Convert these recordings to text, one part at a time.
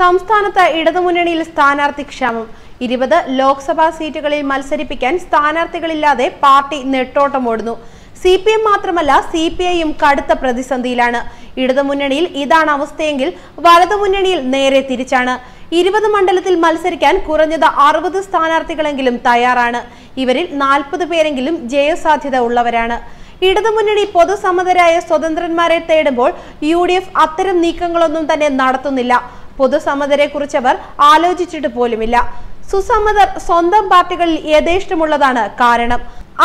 സംസ്ഥാനത്ത് ഇടതുമുന്നണിയിൽ സ്ഥാനാർത്ഥി ക്ഷാമം. ഇരുപത് ലോക്സഭാ സീറ്റുകളിൽ മത്സരിപ്പിക്കാൻ സ്ഥാനാർത്ഥികളില്ലാതെ പാർട്ടി നെട്ടോട്ടമോടുന്നു. സി പി എം മാത്രമല്ല സി പി ഐയും കടുത്ത പ്രതിസന്ധിയിലാണ്. ഇടതുമുന്നണിയിൽ ഇതാണ് അവസ്ഥയെങ്കിൽ വലതുമുന്നണിയിൽ നേരെ തിരിച്ചാണ്. ഇരുപത് മണ്ഡലത്തിൽ മത്സരിക്കാൻ കുറഞ്ഞത് അറുപത് സ്ഥാനാർത്ഥികളെങ്കിലും തയ്യാറാണ്. ഇവരിൽ നാൽപ്പത് പേരെങ്കിലും ജയസാധ്യത ഉള്ളവരാണ്. ഇടതുമുന്നണി പൊതുസമ്മതരായ സ്വതന്ത്രന്മാരെ തേടുമ്പോൾ യു ഡി എഫ് അത്തരം നീക്കങ്ങളൊന്നും തന്നെ നടത്തുന്നില്ല. പൊതുസമ്മതരെ അവർ ആലോചിച്ചിട്ട് പോലുമില്ല. സുസമ്മതർ സ്വന്തം പാർട്ടികളിൽ യഥേഷ്ടമുള്ളതാണ് കാരണം.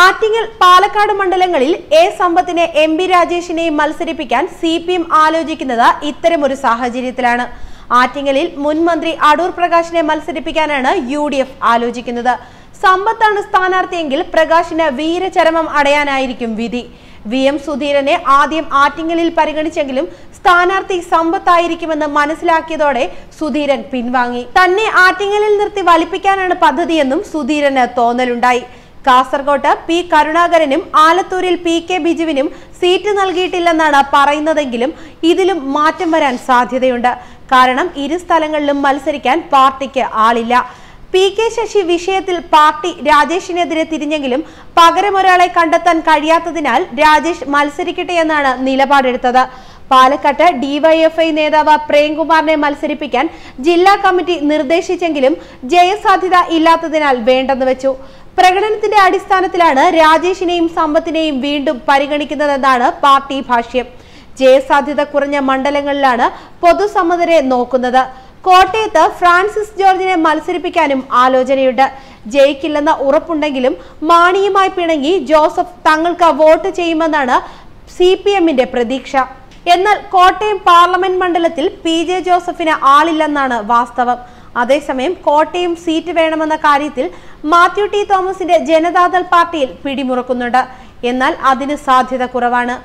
ആറ്റിങ്ങൽ പാലക്കാട് മണ്ഡലങ്ങളിൽ എ സമ്പത്തിനെ എം പി രാജേഷിനെയും മത്സരിപ്പിക്കാൻ സി പി എം ആലോചിക്കുന്നത് ഇത്തരമൊരു സാഹചര്യത്തിലാണ്. ആറ്റിങ്ങലിൽ മുൻ മന്ത്രി അടൂർ പ്രകാശിനെ മത്സരിപ്പിക്കാനാണ് യു ഡി എഫ് ആലോചിക്കുന്നത്. സമ്പത്താണ് സ്ഥാനാർത്ഥിയെങ്കിൽ പ്രകാശിന് വീരചരമം അടയാനായിരിക്കും വിധി. വി എം സുധീരനെ ആദ്യം ആറ്റിങ്ങലിൽ പരിഗണിച്ചെങ്കിലും സ്ഥാനാർത്ഥി സമ്പത്തായിരിക്കുമെന്ന് മനസ്സിലാക്കിയതോടെ സുധീരൻ പിൻവാങ്ങി. തന്നെ ആറ്റിങ്ങലിൽ നിർത്തി വലിപ്പിക്കാനാണ് പദ്ധതിയെന്നും സുധീരന് തോന്നലുണ്ടായി. കാസർകോട്ട് പി കരുണാകരനും ആലത്തൂരിൽ പി കെ ബിജുവിനും സീറ്റ് നൽകിയിട്ടില്ലെന്നാണ് പറയുന്നതെങ്കിലും ഇതിലും മാറ്റം വരാൻ സാധ്യതയുണ്ട്. കാരണം ഇരു സ്ഥലങ്ങളിലും മത്സരിക്കാൻ പാർട്ടിക്ക് ആളില്ല. പി കെ ശശി വിഷയത്തിൽ പാർട്ടി രാജേഷിനെതിരെ തിരിഞ്ഞെങ്കിലും പകരം ഒരാളെ കണ്ടെത്താൻ കഴിയാത്തതിനാൽ രാജേഷ് മത്സരിക്കട്ടെ എന്നാണ് നിലപാടെടുത്തത്. പാലക്കാട്ട് ഡിവൈഎഫ്ഐ നേതാവ് പ്രേംകുമാറിനെ മത്സരിപ്പിക്കാൻ ജില്ലാ കമ്മിറ്റി നിർദ്ദേശിച്ചെങ്കിലും ജയസാധ്യത ഇല്ലാത്തതിനാൽ വേണ്ടെന്ന് വെച്ചു. പ്രകടനത്തിന്റെ അടിസ്ഥാനത്തിലാണ് രാജേഷിനെയും സമ്പത്തിനെയും വീണ്ടും പരിഗണിക്കുന്നതെന്നാണ് പാർട്ടി ഭാഷ്യം. ജയസാധ്യത കുറഞ്ഞ മണ്ഡലങ്ങളിലാണ് പൊതുസമ്മതരെ നോക്കുന്നത്. കോട്ടയത്ത് ഫ്രാൻസിസ് ജോർജിനെ മത്സരിപ്പിക്കാനും ആലോചനയുണ്ട്. ജയിക്കില്ലെന്ന ഉറപ്പുണ്ടെങ്കിലും മാണിയുമായി പിണങ്ങി ജോസഫ് തങ്ങൾക്ക് വോട്ട് ചെയ്യുമെന്നാണ് സി പി എമ്മിന്റെ പ്രതീക്ഷ. എന്നാൽ കോട്ടയം പാർലമെന്റ് മണ്ഡലത്തിൽ പി ജെ ജോസഫിന് ആളില്ലെന്നാണ് വാസ്തവം. അതേസമയം കോട്ടയം സീറ്റ് വേണമെന്ന കാര്യത്തിൽ മാത്യു ടി തോമസിന്റെ ജനതാദൾ പാർട്ടിയിൽ പിടിമുറുക്കുന്നുണ്ട്. എന്നാൽ അതിന് സാധ്യത കുറവാണ്.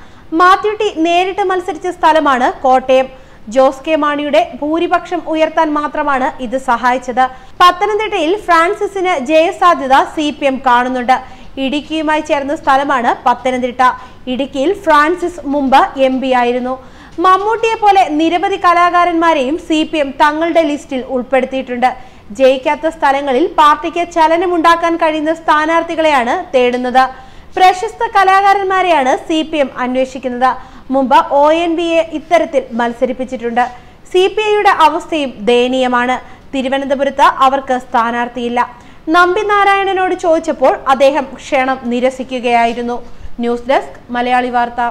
മാത്യു ടി നേരിട്ട് മത്സരിച്ച സ്ഥലമാണ് കോട്ടയം. ജോസ് കെ മാണിയുടെ ഭൂരിപക്ഷം ഉയർത്താൻ മാത്രമാണ് ഇത് സഹായിച്ചത്. പത്തനംതിട്ടയിൽ ഫ്രാൻസിസിന് ജയസാധ്യത സി പി എം കാണുന്നുണ്ട്. ഇടുക്കിയുമായി ചേർന്ന സ്ഥലമാണ് പത്തനംതിട്ട. ഇടുക്കിയിൽ ഫ്രാൻസിസ് മുമ്പ് എം പി ആയിരുന്നു. മമ്മൂട്ടിയെ പോലെ നിരവധി കലാകാരന്മാരെയും സി പി എം തങ്ങളുടെ ലിസ്റ്റിൽ ഉൾപ്പെടുത്തിയിട്ടുണ്ട്. ജയിക്കാത്ത സ്ഥലങ്ങളിൽ പാർട്ടിക്ക് ചലനമുണ്ടാക്കാൻ കഴിയുന്ന സ്ഥാനാർത്ഥികളെയാണ് തേടുന്നത്. പ്രശസ്ത കലാകാരന്മാരെയാണ് സി പി എം അന്വേഷിക്കുന്നത്. മുമ്പ് ഒ എൻ ബി എ ഇത്തരത്തിൽ മത്സരിപ്പിച്ചിട്ടുണ്ട്. സി പി ഐയുടെ അവസ്ഥയും ദയനീയമാണ്. തിരുവനന്തപുരത്ത് അവർക്ക് സ്ഥാനാർത്ഥിയില്ല. നമ്പി നാരായണനോട് ചോദിച്ചപ്പോൾ അദ്ദേഹം ക്ഷണം നിരസിക്കുകയായിരുന്നു. ന്യൂസ് ഡെസ്ക് മലയാളി വാർത്ത.